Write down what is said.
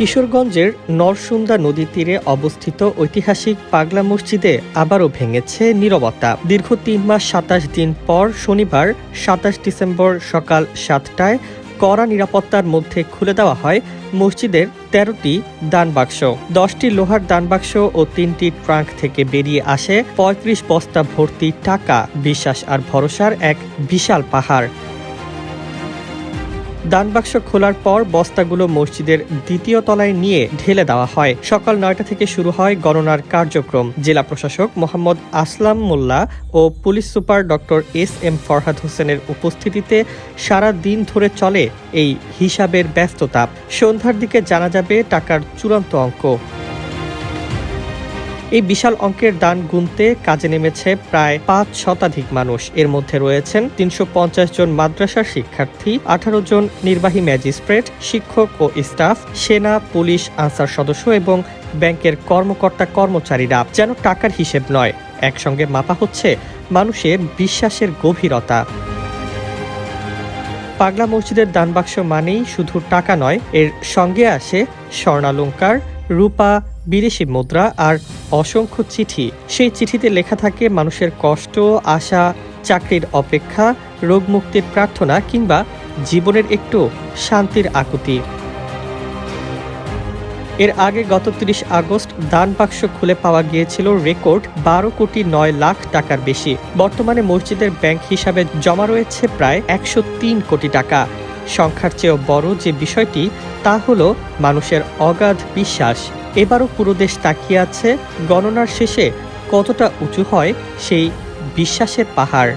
কিশোরগঞ্জের নরসুন্দা নদীর তীরে অবস্থিত ঐতিহাসিক পাগলা মসজিদে আবারও ভেঙেছে নীরবতা। দীর্ঘ তিন মাস সাতাশ দিন পর শনিবার সাতাশ ডিসেম্বর সকাল সাতটায় কড়া নিরাপত্তার মধ্যে খুলে দেওয়া হয় মসজিদের তেরোটি দান বাক্স। দশটি লোহার দান বাক্স ও তিনটি ট্রাঙ্ক থেকে বেরিয়ে আসে পঁয়ত্রিশ বস্তা ভর্তি টাকা। বিশ্বাস আর ভরসার এক বিশাল পাহাড়। দানবাক্স খোলার পর বস্তাগুলো মসজিদের দ্বিতীয় তলায় নিয়ে ঢেলে দেওয়া হয়। সকাল নয়টা থেকে শুরু হয় গণনার কার্যক্রম। জেলা প্রশাসক মোহাম্মদ আসলাম মোল্লা ও police super doctor S M Farhad হোসেনের উপস্থিতিতে সারা দিন ধরে চলে এই হিসাবের ব্যস্ততা। সন্ধ্যার দিকে জানা যাবে টাকার চূড়ান্ত অঙ্ক। এই বিশাল অঙ্কের দান গুনতে কাজে নেমেছে প্রায় পাঁচ শতাধিক মানুষ। এর মধ্যে রয়েছেন তিনশো পঞ্চাশ জন মাদ্রাসার শিক্ষার্থী, আঠারো জন নির্বাহী ম্যাজিস্ট্রেট, শিক্ষক ও স্টাফ, সেনা, পুলিশ, আনসার সদস্য এবং ব্যাংকের কর্মকর্তা কর্মচারীরা। যেন টাকার হিসেব নয়, একসঙ্গে মাপা হচ্ছে মানুষের বিশ্বাসের গভীরতা। পাগলা মসজিদের দানবাক্স মানেই শুধু টাকা নয়, এর সঙ্গে আসে স্বর্ণালঙ্কার রূপা, বিদেশি মুদ্রা আর অসংখ্য চিঠি। সেই চিঠিতে লেখা থাকে মানুষের কষ্ট, আশা, চাকরির অপেক্ষা রোগ মুক্তির প্রার্থনা কিংবা জীবনের একটু শান্তির আকুতি। এর আগে গত তিরিশ আগস্ট দান বাক্স খুলে পাওয়া গিয়েছিল রেকর্ড বারো কোটি নয় লাখ টাকার বেশি। বর্তমানে মসজিদের ব্যাংক হিসাবে জমা রয়েছে প্রায় একশো তিন কোটি টাকা। সংখ্যার চেয়েও বড় যে বিষয়টি, তা হলো মানুষের অগাধ বিশ্বাস। এবারও পুরো দেশ তাকিয়ে আছে গণনার শেষে কতটা উঁচু হয় সেই বিশ্বাসের পাহাড়।